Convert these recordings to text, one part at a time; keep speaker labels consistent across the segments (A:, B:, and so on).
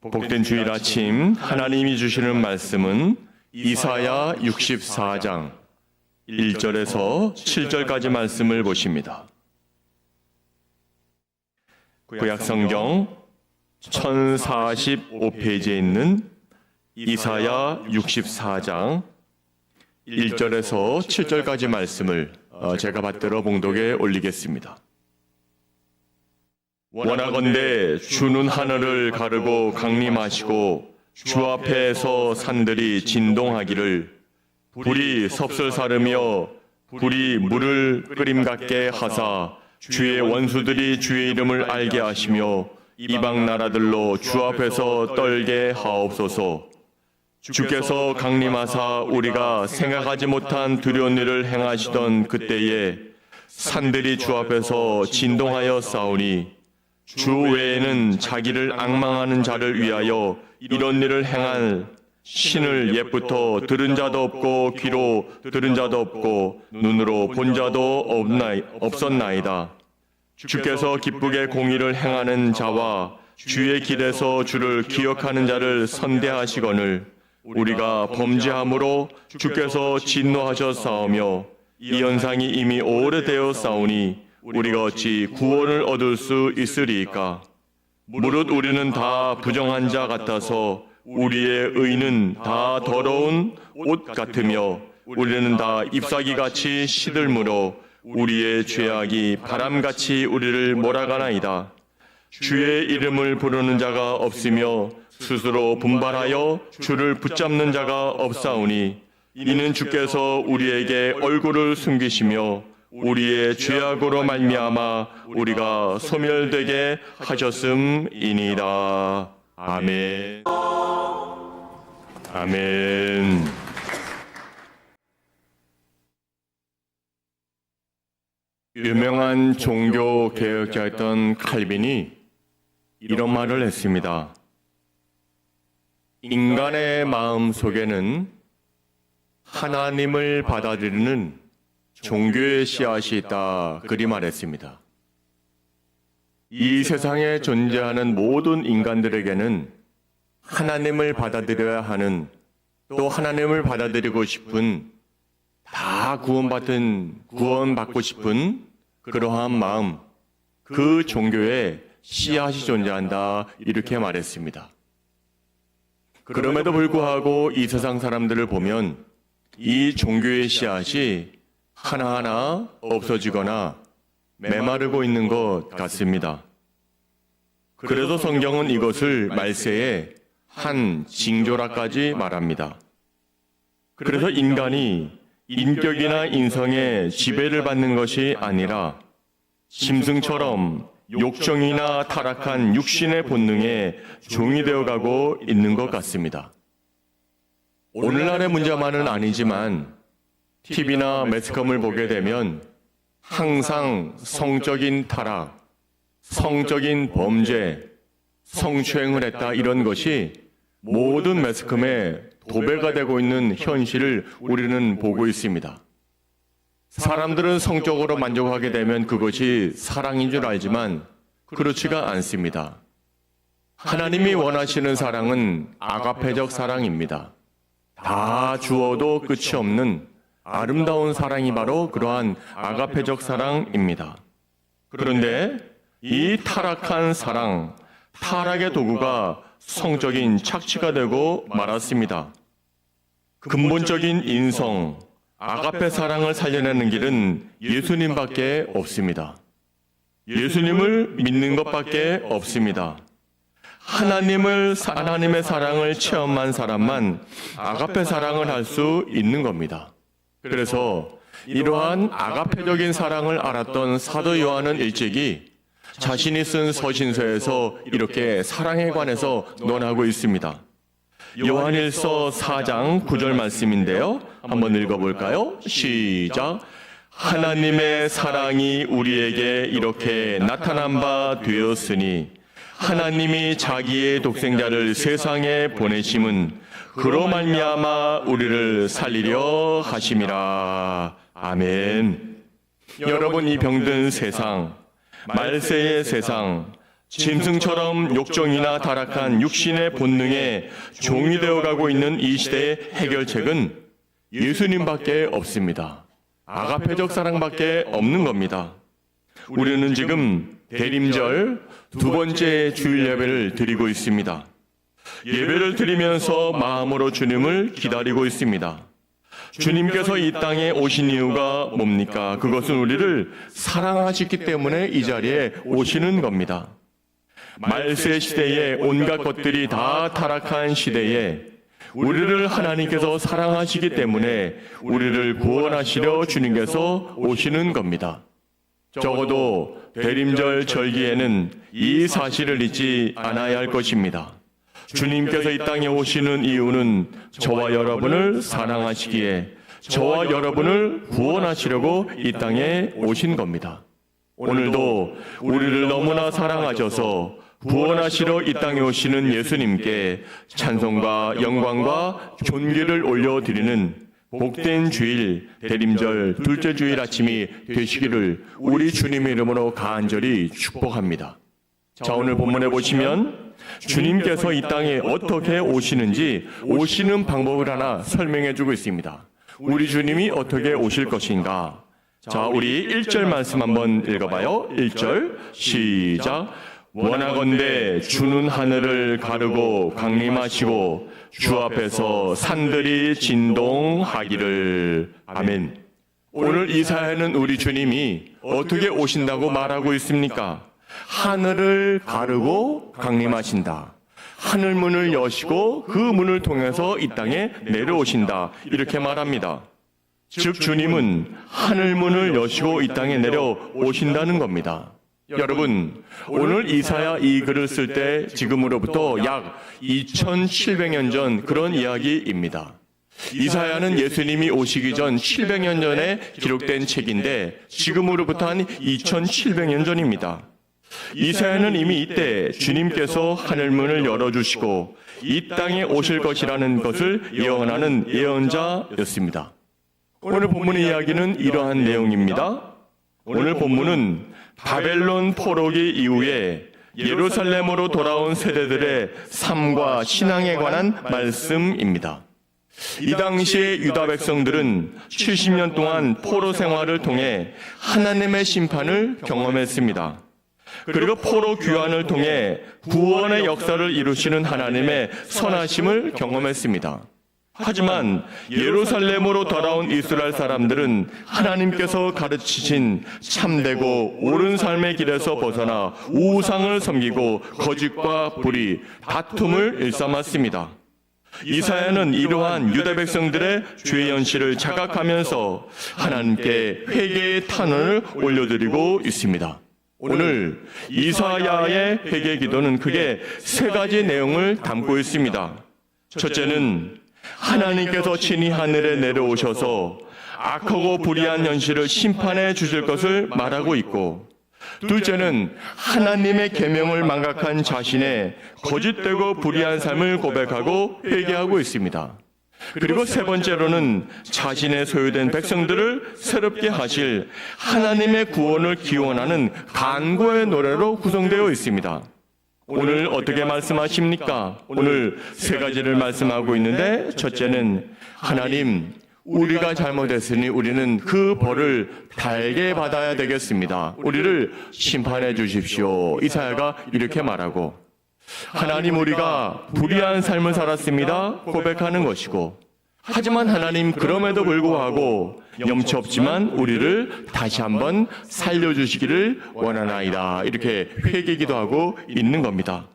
A: 복된 주일 아침 하나님이 주시는 말씀은 이사야 64장 1절에서 7절까지 말씀을 보십니다. 구약 성경 1045페이지에 있는 이사야 64장 1절에서 7절까지 말씀을 어, 제가 받들어 봉독에 올리겠습니다. 원하건대 주는 하늘을 가르고 강림하시고 주 앞에서 산들이 진동하기를 불이 섭설사르며 불이 물을 끓임 같게 하사 주의 원수들이 주의 이름을 알게 하시며 이방 나라들로 주 앞에서 떨게 하옵소서. 주께서 강림하사 우리가 생각하지 못한 두려운 일을 행하시던 그때에 산들이 주 앞에서 진동하여 싸우니 주 외에는 자기를 악망하는 자를 위하여 이런 일을 행할 신을 옛부터 들은 자도 없고 귀로 들은 자도 없고 눈으로 본 자도 없나이, 없었나이다. 주께서 기쁘게 공의를 행하는 자와 주의 길에서 주를 기억하는 자를 선대하시거늘 우리가 범죄함으로 주께서 진노하셨사오며 이 현상이 이미 오래되어 싸우니 우리가 어찌 구원을 얻을 수 있으리이까 무릇 우리는 다 부정한 자 같아서 우리의 의는 다 더러운 옷 같으며 우리는 다 잎사귀 같이 시들므로 우리의 죄악이 바람같이 우리를 몰아가나이다. 주의 이름을 부르는 자가 없으며 스스로 분발하여 주를 붙잡는 자가 없사오니 이는 주께서 우리에게 얼굴을 숨기시며 우리의 죄악으로 말미암아 우리가 소멸되게 하셨음이니이다. 아멘. 아멘. 유명한 종교 개혁자였던 칼빈이 이런 말을 했습니다. 인간의 마음 속에는 하나님을 받아들이는 종교의 씨앗이 있다. 그리 말했습니다. 이 세상에 존재하는 모든 인간들에게는 하나님을 받아들여야 하는 또 하나님을 받아들이고 싶은 다 구원받은 구원받고 싶은 그러한 마음 그 종교에 씨앗이 존재한다 이렇게 말했습니다. 그럼에도 불구하고 이 세상 사람들을 보면 이 종교의 씨앗이 하나하나 없어지거나 메마르고 있는 것 같습니다. 그래도 성경은 이것을 말세의 한 징조라까지 말합니다. 그래서 인간이 인격이나 인성의 지배를 받는 것이 아니라 짐승처럼 욕정이나 타락한 육신의 본능에 종이 되어 가고 있는 것 같습니다. 오늘날의 문제만은 아니지만 TV나 매스컴을 보게 되면 항상 성적인 타락, 성적인 범죄, 성추행을 했다 이런 것이 모든 매스컴에 도배가 되고 있는 현실을 우리는 보고 있습니다. 사람들은 성적으로 만족하게 되면 그것이 사랑인 줄 알지만 그렇지가 않습니다. 하나님이 원하시는 사랑은 아가페적 사랑입니다. 다 주어도 끝이 없는 아름다운 사랑이 바로 그러한 아가페적 사랑입니다. 그런데 이 타락한 사랑, 타락의 도구가 성적인 착취가 되고 말았습니다. 근본적인 인성, 아가페 사랑을 살려내는 길은 예수님밖에 없습니다. 예수님을 믿는 것밖에 없습니다. 하나님을 하나님의 사랑을 체험한 사람만 아가페 사랑을 할 수 있는 겁니다. 그래서 이러한 아가페적인 사랑을 알았던 사도 요한은 일찍이 자신이 쓴 서신서에서 이렇게 사랑에 관해서 논하고 있습니다. 요한일서 4장 9절 말씀인데요. 한번 읽어볼까요? 시작. 하나님의 사랑이 우리에게 이렇게 나타난 바 되었으니 하나님이 자기의 독생자를 세상에 보내심은 그로 말미암아 우리를 살리려 하심이라. 아멘. 여러분 이 병든 세상, 말세의 세상, 짐승처럼 욕정이나 타락한 육신의 본능에 종이 되어 가고 있는 이 시대의 해결책은 예수님밖에 없습니다. 아가페적 사랑밖에 없는 겁니다. 우리는 지금 대림절 두 번째 주일 예배를 드리고 있습니다. 예배를 드리면서 마음으로 주님을 기다리고 있습니다. 주님께서 이 땅에 오신 이유가 뭡니까? 그것은 우리를 사랑하시기 때문에 이 자리에 오시는 겁니다. 말세 시대에 온갖 것들이 다 타락한 시대에 우리를 하나님께서 사랑하시기 때문에 우리를 구원하시려 주님께서 오시는 겁니다. 적어도 대림절 절기에는 이 사실을 잊지 않아야 할 것입니다. 주님께서 이 땅에 오시는 이유는 저와 여러분을 사랑하시기에 저와 여러분을 구원하시려고 이 땅에 오신 겁니다. 오늘도 우리를 너무나 사랑하셔서 구원하시러 이 땅에 오시는 예수님께 찬송과 영광과 존귀를 올려드리는 복된 주일 대림절 둘째 주일 아침이 되시기를 우리 주님의 이름으로 간절히 축복합니다. 자 오늘 본문에 보시면 주님께서 이 땅에 어떻게 오시는지 오시는 방법을 하나 설명해 주고 있습니다. 우리 주님이 어떻게 오실 것인가? 자, 우리 1절 말씀 한번 읽어봐요. 1절 시작. 원하건대 주는 하늘을 가르고 강림하시고 주 앞에서 산들이 진동하기를 아멘. 오늘 이 사회는 우리 주님이 어떻게 오신다고 말하고 있습니까? 하늘을 가르고 강림하신다. 하늘 문을 여시고 그 문을 통해서 이 땅에 내려오신다. 이렇게 말합니다. 즉 주님은 하늘 문을 여시고 이 땅에 내려오신다는 겁니다. 여러분, 오늘 이사야 이 글을 쓸 때 지금으로부터 약 2700년 전 그런 이야기입니다. 이사야는 예수님이 오시기 전 700년 전에 기록된 책인데 지금으로부터 한 2700년 전입니다. 이사야는 이미 이때 주님께서 하늘문을 열어주시고 이 땅에 오실 것이라는 것을 예언하는 예언자였습니다. 오늘 본문의 이야기는 이러한 내용입니다. 오늘 본문은 바벨론 포로기 이후에 예루살렘으로 돌아온 세대들의 삶과 신앙에 관한 말씀입니다. 이 당시의 유다 백성들은 70년 동안 포로 생활을 통해 하나님의 심판을 경험했습니다. 그리고 포로 귀환을 통해 구원의 역사를 이루시는 하나님의 선하심을 경험했습니다. 하지만 예루살렘으로 돌아온 이스라엘 사람들은 하나님께서 가르치신 참되고 옳은 삶의 길에서 벗어나 우상을 섬기고 거짓과 불의, 다툼을 일삼았습니다. 이사야는 이러한 유대 백성들의 죄의 현실을 자각하면서 하나님께 회개의 탄원을 올려드리고 있습니다. 오늘 이사야의 회개 기도는 크게 세 가지 내용을 담고 있습니다. 첫째는 하나님께서 친히 하늘에 내려오셔서 악하고 불의한 현실을 심판해 주실 것을 말하고 있고 둘째는 하나님의 계명을 망각한 자신의 거짓되고 불의한 삶을 고백하고 회개하고 있습니다. 그리고 세 번째로는 자신의 소유된 백성들을 새롭게 하실 하나님의 구원을 기원하는 간구의 노래로 구성되어 있습니다. 오늘 어떻게 말씀하십니까? 오늘 세 가지를 말씀하고 있는데 첫째는 하나님 우리가 잘못했으니 우리는 그 벌을 달게 받아야 되겠습니다. 우리를 심판해 주십시오. 이사야가 이렇게 말하고 하나님 우리가 불의한 삶을 살았습니다. 고백하는 것이고 하지만 하나님 그럼에도 불구하고 염치 없지만 우리를 다시 한번 살려주시기를 원하나이다. 이렇게 회개기도 하고 있는 겁니다.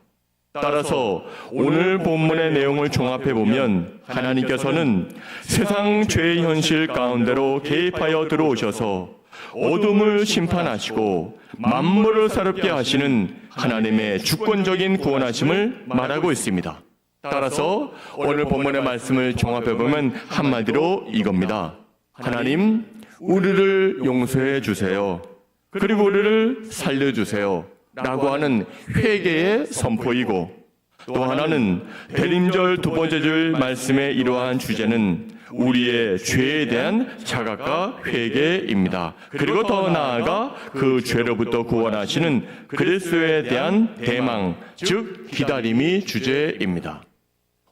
A: 따라서 오늘 본문의 내용을 종합해 보면 하나님께서는 세상 죄의 현실 가운데로 개입하여 들어오셔서 어둠을 심판하시고 만물을 새롭게 하시는 하나님의 주권적인 구원하심을 말하고 있습니다. 따라서 오늘 본문의 말씀을 종합해 보면 한마디로 이겁니다. 하나님, 우리를 용서해 주세요. 그리고 우리를 살려 주세요. 라고 하는 회개의 선포이고 또 하나는 대림절 두 번째 줄 말씀의 이러한 주제는 우리의 죄에 대한 자각과 회개입니다. 그리고 더 나아가 그 죄로부터 구원하시는 그리스도에 대한 대망, 즉 기다림이 주제입니다.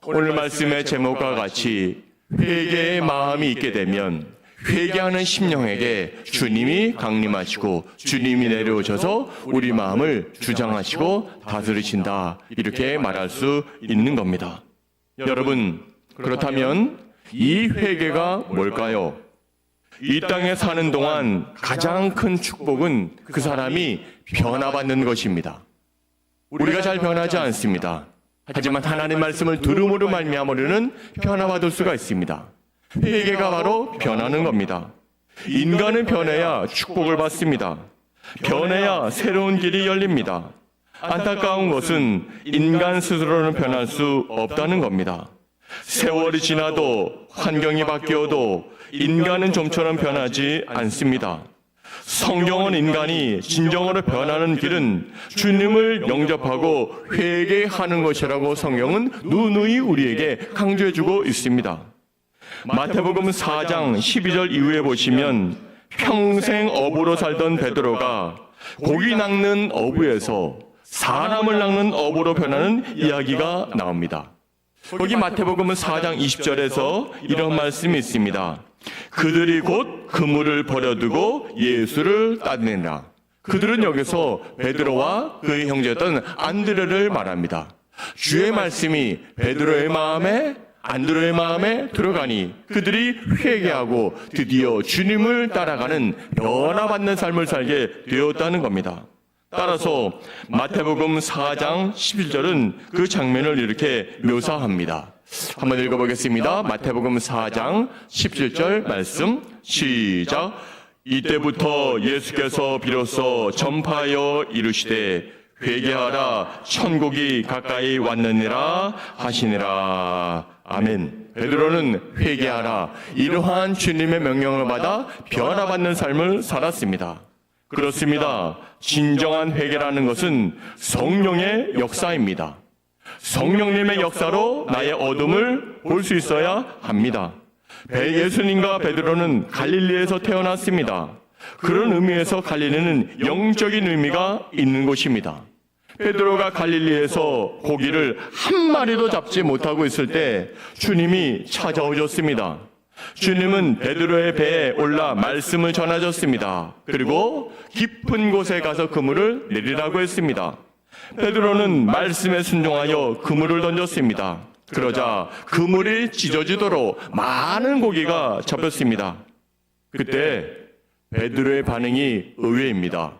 A: 오늘 말씀의 제목과 같이 회개의 마음이 있게 되면 회개하는 심령에게 주님이 강림하시고 주님이 내려오셔서 우리 마음을 주장하시고 다스리신다. 이렇게 말할 수 있는 겁니다. 여러분, 그렇다면 이 회개가 뭘까요? 이 땅에 사는 동안 가장 큰 축복은 그 사람이 변화받는 것입니다. 우리가 잘 변하지 않습니다. 하지만 하나님 말씀을 들음으로 말미암아 우리는 변화받을 수가 있습니다. 회개가 바로 변하는 겁니다. 인간은 변해야 축복을 받습니다. 변해야 새로운 길이 열립니다. 안타까운 것은 인간 스스로는 변할 수 없다는 겁니다. 세월이 지나도 환경이 바뀌어도 인간은 좀처럼 변하지 않습니다. 성경은 인간이 진정으로 변하는 길은 주님을 영접하고 회개하는 것이라고 성경은 누누이 우리에게 강조해주고 있습니다. 마태복음 4장 12절 이후에 보시면 평생 어부로 살던 베드로가 고기 낚는 어부에서 사람을 낚는 어부로 변하는 이야기가 나옵니다. 거기 마태복음 4장 20절에서 이런 말씀이 있습니다. 그들이 곧 그물을 버려두고 예수를 따르니라. 그들은 여기서 베드로와 그의 형제였던 안드레를 말합니다. 주의 말씀이 베드로의 마음에 안드로의 마음에 들어가니 그들이 회개하고 드디어 주님을 따라가는 변화받는 삶을 살게 되었다는 겁니다. 따라서 마태복음 4장 11절은 그 장면을 이렇게 묘사합니다. 한번 읽어보겠습니다. 마태복음 4장 17절 말씀 시작. 이때부터 예수께서 비로소 전파하여 이르시되 회개하라 천국이 가까이 왔느니라 하시니라. 아멘. 베드로는 회개하라 이러한 주님의 명령을 받아 변화받는 삶을 살았습니다. 그렇습니다. 진정한 회개라는 것은 성령의 역사입니다. 성령님의 역사로 나의 어둠을 볼 수 있어야 합니다. 배 예수님과 베드로는 갈릴리에서 태어났습니다. 그런 의미에서 갈릴리는 영적인 의미가 있는 곳입니다. 베드로가 갈릴리에서 고기를 한 마리도 잡지 못하고 있을 때 주님이 찾아오셨습니다. 주님은 베드로의 배에 올라 말씀을 전하셨습니다. 그리고 깊은 곳에 가서 그물을 내리라고 했습니다. 베드로는 말씀에 순종하여 그물을 던졌습니다. 그러자 그물이 찢어지도록 많은 고기가 잡혔습니다. 그때 베드로의 반응이 의외입니다.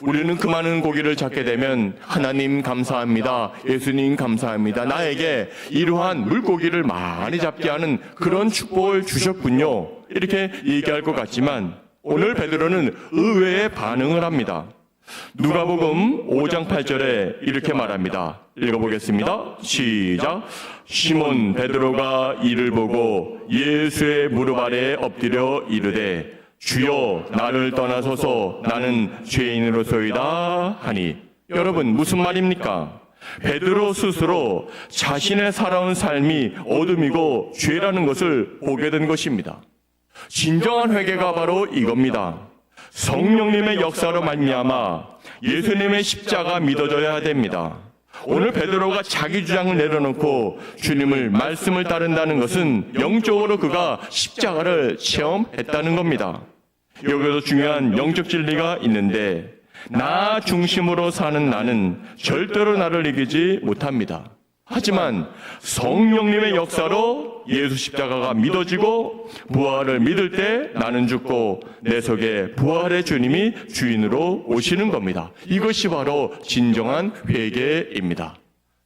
A: 우리는 그 많은 고기를 잡게 되면 하나님 감사합니다. 예수님 감사합니다. 나에게 이러한 물고기를 많이 잡게 하는 그런 축복을 주셨군요. 이렇게 얘기할 것 같지만 오늘 베드로는 의외의 반응을 합니다. 누가복음 5장 8절에 이렇게 말합니다. 읽어보겠습니다. 시작. 시몬 베드로가 이를 보고 예수의 무릎 아래에 엎드려 이르되 주여 나를 떠나소서 나는 죄인으로소이다 하니 여러분 무슨 말입니까? 베드로 스스로 자신의 살아온 삶이 어둠이고 죄라는 것을 보게 된 것입니다. 진정한 회개가 바로 이겁니다. 성령님의 역사로 말미암아 예수님의 십자가 믿어져야 됩니다. 오늘 베드로가 자기 주장을 내려놓고 주님을 말씀을 따른다는 것은 영적으로 그가 십자가를 체험했다는 겁니다. 여기서 중요한 영적 진리가 있는데 나 중심으로 사는 나는 절대로 나를 이기지 못합니다. 하지만 성령님의 역사로 예수 십자가가 믿어지고 부활을 믿을 때 나는 죽고 내 속에 부활의 주님이 주인으로 오시는 겁니다. 이것이 바로 진정한 회개입니다.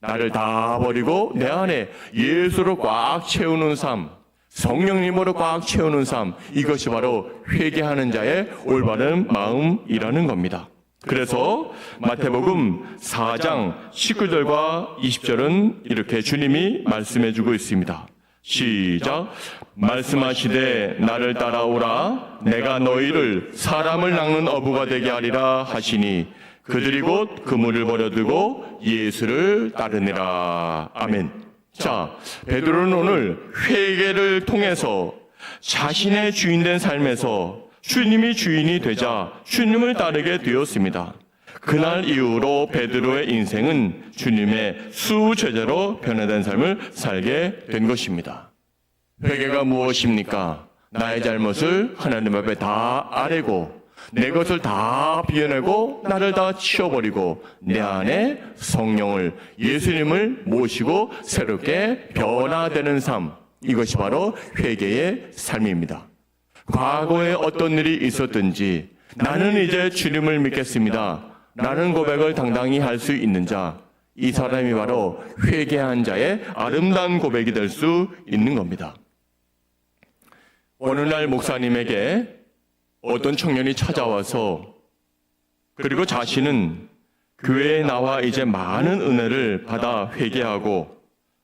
A: 나를 다 버리고 내 안에 예수로 꽉 채우는 삶, 성령님으로 꽉 채우는 삶, 이것이 바로 회개하는 자의 올바른 마음이라는 겁니다. 그래서 마태복음 4장 19절과 20절은 이렇게 주님이 말씀해 주고 있습니다. 시작. 말씀하시되 나를 따라오라. 내가 너희를 사람을 낚는 어부가 되게 하리라 하시니 그들이 곧 그물을 버려두고 예수를 따르니라. 아멘. 자, 베드로는 오늘 회개를 통해서 자신의 주인된 삶에서 주님이 주인이 되자 주님을 따르게 되었습니다. 그날 이후로 베드로의 인생은 주님의 수제자로 변화된 삶을 살게 된 것입니다. 회개가 무엇입니까? 나의 잘못을 하나님 앞에 다 아뢰고 내 것을 다 비워내고 나를 다 치워버리고 내 안에 성령을 예수님을 모시고 새롭게 변화되는 삶 이것이 바로 회개의 삶입니다. 과거에 어떤 일이 있었든지 나는 이제 주님을 믿겠습니다. 라는 고백을 당당히 할 수 있는 자, 이 사람이 바로 회개한 자의 아름다운 고백이 될 수 있는 겁니다. 어느 날 목사님에게 어떤 청년이 찾아와서 그리고 자신은 교회에 나와 이제 많은 은혜를 받아 회개하고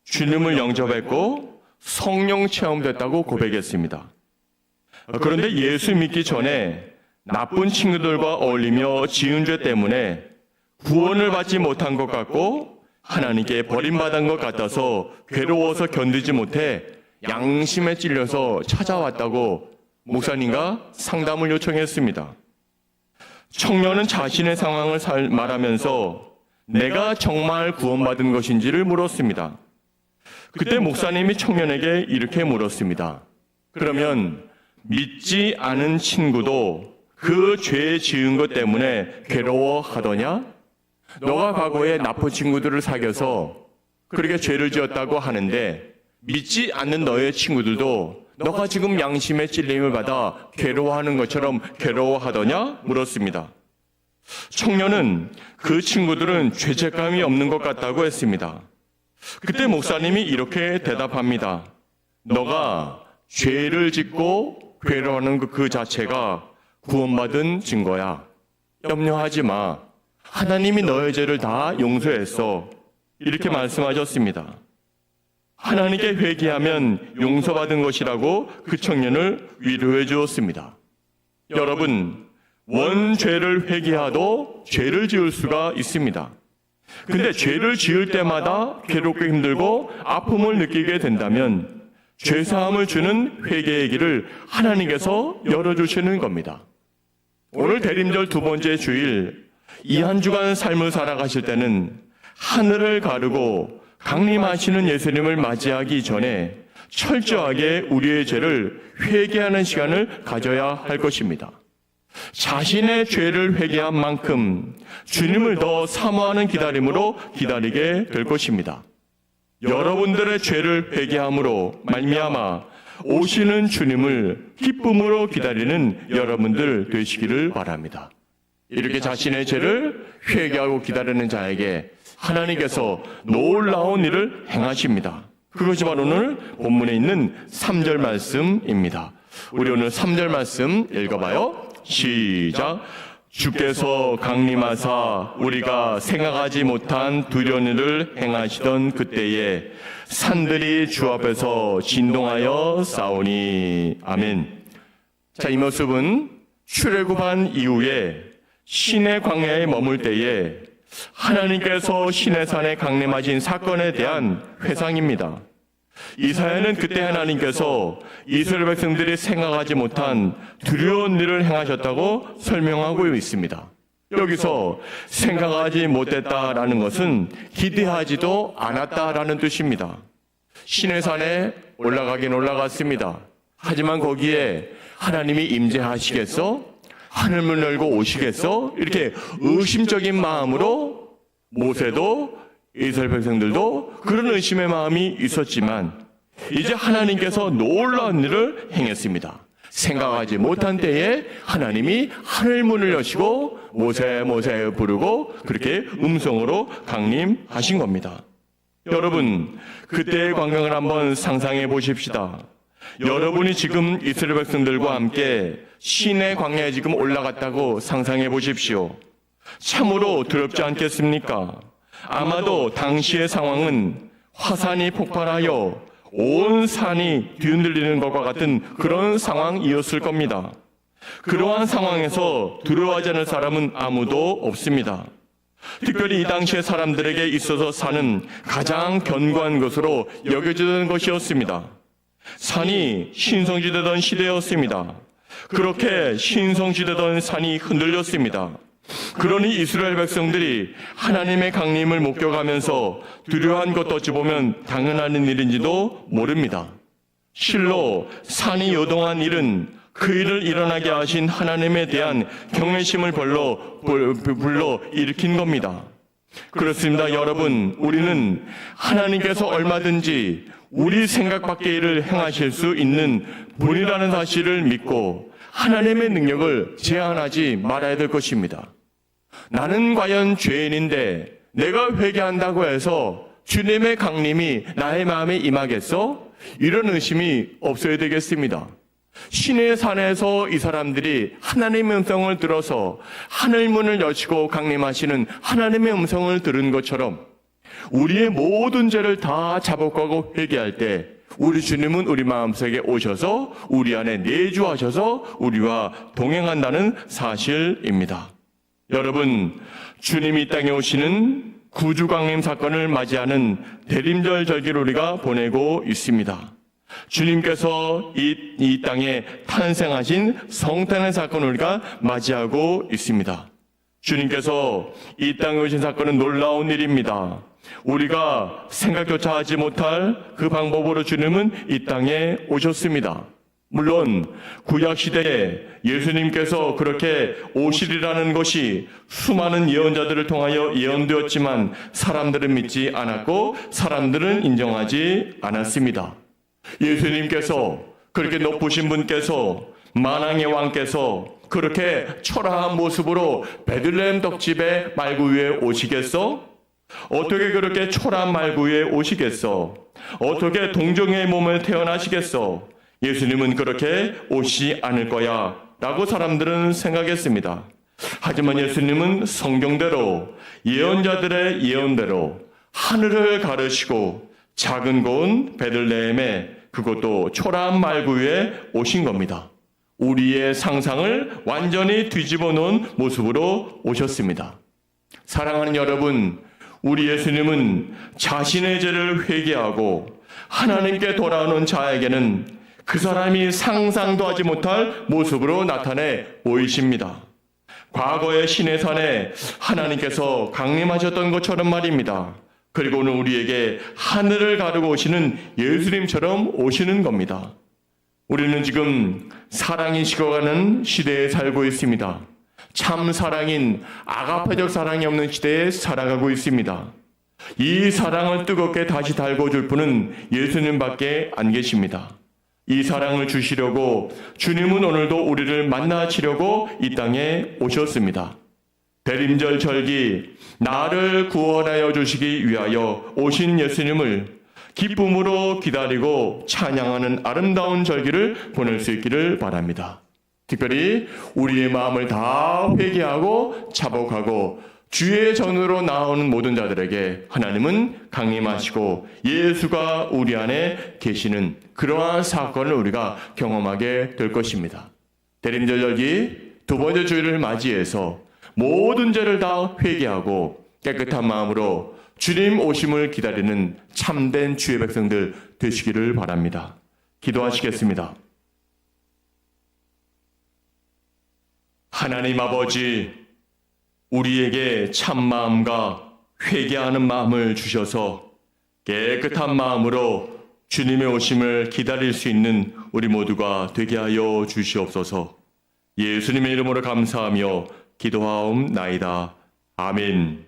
A: 주님을 영접했고 성령 체험됐다고 고백했습니다. 그런데 예수 믿기 전에 나쁜 친구들과 어울리며 지은 죄 때문에 구원을 받지 못한 것 같고 하나님께 버림받은 것 같아서 괴로워서 견디지 못해 양심에 찔려서 찾아왔다고 목사님과 상담을 요청했습니다. 청년은 자신의 상황을 살- 말하면서 내가 정말 구원받은 것인지를 물었습니다. 그때 목사님이 청년에게 이렇게 물었습니다. 그러면 믿지 않은 친구도 그 죄 지은 것 때문에 괴로워하더냐? 너가 과거에 나쁜 친구들을 사귀어서 그렇게 죄를 지었다고 하는데 믿지 않는 너의 친구들도 너가 지금 양심의 찔림을 받아 괴로워하는 것처럼 괴로워하더냐? 물었습니다. 청년은 그 친구들은 죄책감이 없는 것 같다고 했습니다. 그때 목사님이 이렇게 대답합니다. 너가 죄를 짓고 괴로워하는 그- 그 자체가 구원받은 증거야. 염려하지 마. 하나님이 너의 죄를 다 용서했어. 이렇게 말씀하셨습니다. 하나님께 회개하면 용서받은 것이라고 그 청년을 위로해 주었습니다. 여러분, 원죄를 회개하도 죄를 지을 수가 있습니다. 근데 죄를 지을 때마다 괴롭고 힘들고 아픔을 느끼게 된다면 죄사함을 주는 회개의 길을 하나님께서 열어주시는 겁니다. 오늘 대림절 두 번째 주일 이 한 주간 삶을 살아가실 때는 하늘을 가르고 강림하시는 예수님을 맞이하기 전에 철저하게 우리의 죄를 회개하는 시간을 가져야 할 것입니다. 자신의 죄를 회개한 만큼 주님을 더 사모하는 기다림으로 기다리게 될 것입니다. 여러분들의 죄를 회개함으로 말미암아 오시는 주님을 기쁨으로 기다리는 여러분들 되시기를 바랍니다. 이렇게 자신의 죄를 회개하고 기다리는 자에게 하나님께서 놀라운 일을 행하십니다. 그것이 바로 오늘 본문에 있는 3절 말씀입니다. 우리 오늘 3절 말씀 읽어봐요. 시작. 주께서 강림하사 우리가 생각하지 못한 두려운 일을 행하시던 그때에 산들이 주 앞에서 진동하여 싸우니 아멘. 자, 이 모습은 출애굽한 이후에 신의 광야에 머물 때에 하나님께서 신의 산에 강림하신 사건에 대한 회상입니다. 이사야는 그때 하나님께서 이스라엘 백성들이 생각하지 못한 두려운 일을 행하셨다고 설명하고 있습니다. 여기서 생각하지 못했다라는 것은 기대하지도 않았다라는 뜻입니다. 신의 산에 올라가긴 올라갔습니다. 하지만 거기에 하나님이 임재하시겠어? 하늘문 열고 오시겠어? 이렇게 의심적인 마음으로 모세도 이스라엘 백성들도 그런 의심의 마음이 있었지만 이제 하나님께서 놀라운 일을 행했습니다. 생각하지 못한 때에 하나님이 하늘 문을 여시고 모세 모세 부르고 그렇게 음성으로 강림하신 겁니다. 여러분 그때의 광경을 한번 상상해 보십시다. 여러분이 지금 이스라엘 백성들과 함께 신의 광야에 지금 올라갔다고 상상해 보십시오. 참으로 두렵지 않겠습니까? 아마도 당시의 상황은 화산이 폭발하여 온 산이 뒤흔들리는 것과 같은 그런 상황이었을 겁니다. 그러한 상황에서 두려워하지 않을 사람은 아무도 없습니다. 특별히 이 당시의 사람들에게 있어서 산은 가장 견고한 것으로 여겨지던 것이었습니다. 산이 신성지되던 시대였습니다. 그렇게 신성지되던 산이 흔들렸습니다. 그러니 이스라엘 백성들이 하나님의 강림을 목격하면서 두려워한 것도 어찌 보면 당연한 일인지도 모릅니다. 실로 산이 요동한 일은 그 일을 일어나게 하신 하나님에 대한 경외심을 불러, 불- 불러 일으킨 겁니다. 그렇습니다, 여러분. 우리는 하나님께서 얼마든지 우리 생각 밖의 일을 행하실 수 있는 분이라는 사실을 믿고 하나님의 능력을 제한하지 말아야 될 것입니다. 나는 과연 죄인인데 내가 회개한다고 해서 주님의 강림이 나의 마음에 임하겠어? 이런 의심이 없어야 되겠습니다. 신의 산에서 이 사람들이 하나님의 음성을 들어서 하늘 문을 여시고 강림하시는 하나님의 음성을 들은 것처럼 우리의 모든 죄를 다 자복하고 회개할 때 우리 주님은 우리 마음속에 오셔서 우리 안에 내주하셔서 우리와 동행한다는 사실입니다. 여러분, 주님이 이 땅에 오시는 구주 강림 사건을 맞이하는 대림절 절기를 우리가 보내고 있습니다. 주님께서 이, 이 땅에 탄생하신 성탄의 사건을 우리가 맞이하고 있습니다. 주님께서 이 땅에 오신 사건은 놀라운 일입니다. 우리가 생각조차 하지 못할 그 방법으로 주님은 이 땅에 오셨습니다. 물론 구약 시대에 예수님께서 그렇게 오시리라는 것이 수많은 예언자들을 통하여 예언되었지만 사람들은 믿지 않았고 사람들은 인정하지 않았습니다. 예수님께서 그렇게 높으신 분께서 만왕의 왕께서 그렇게 초라한 모습으로 베들레헴 덕집의 말구 위에 오시겠어? 어떻게 그렇게 초라한 말구 위에 오시겠어? 어떻게 동정의 몸을 태어나시겠어? 예수님은 그렇게 오시지 않을 거야. 라고 사람들은 생각했습니다. 하지만 예수님은 성경대로 예언자들의 예언대로 하늘을 가르시고 작은 곳 베들레헴에 그것도 초라한 말구 위에 오신 겁니다. 우리의 상상을 완전히 뒤집어 놓은 모습으로 오셨습니다. 사랑하는 여러분, 우리 예수님은 자신의 죄를 회개하고 하나님께 돌아오는 자에게는 그 사람이 상상도 하지 못할 모습으로 나타내 보이십니다. 과거의 신의 산에 하나님께서 강림하셨던 것처럼 말입니다. 그리고는 우리에게 하늘을 가르고 오시는 예수님처럼 오시는 겁니다. 우리는 지금 사랑이 식어가는 시대에 살고 있습니다. 참 사랑인 아가페적 사랑이 없는 시대에 살아가고 있습니다. 이 사랑을 뜨겁게 다시 달궈줄 분은 예수님밖에 안 계십니다. 이 사랑을 주시려고 주님은 오늘도 우리를 만나시려고 이 땅에 오셨습니다. 대림절 절기 나를 구원하여 주시기 위하여 오신 예수님을 기쁨으로 기다리고 찬양하는 아름다운 절기를 보낼 수 있기를 바랍니다. 특별히 우리의 마음을 다 회개하고 자복하고 주의 전으로 나오는 모든 자들에게 하나님은 강림하시고 예수가 우리 안에 계시는 그러한 사건을 우리가 경험하게 될 것입니다. 대림절 절기 두 번째 주일을 맞이해서 모든 죄를 다 회개하고 깨끗한 마음으로 주님 오심을 기다리는 참된 주의 백성들 되시기를 바랍니다. 기도하시겠습니다. 하나님 아버지, 우리에게 참 마음과 회개하는 마음을 주셔서 깨끗한 마음으로 주님의 오심을 기다릴 수 있는 우리 모두가 되게 하여 주시옵소서. 예수님의 이름으로 감사하며 기도하옵나이다. 아멘.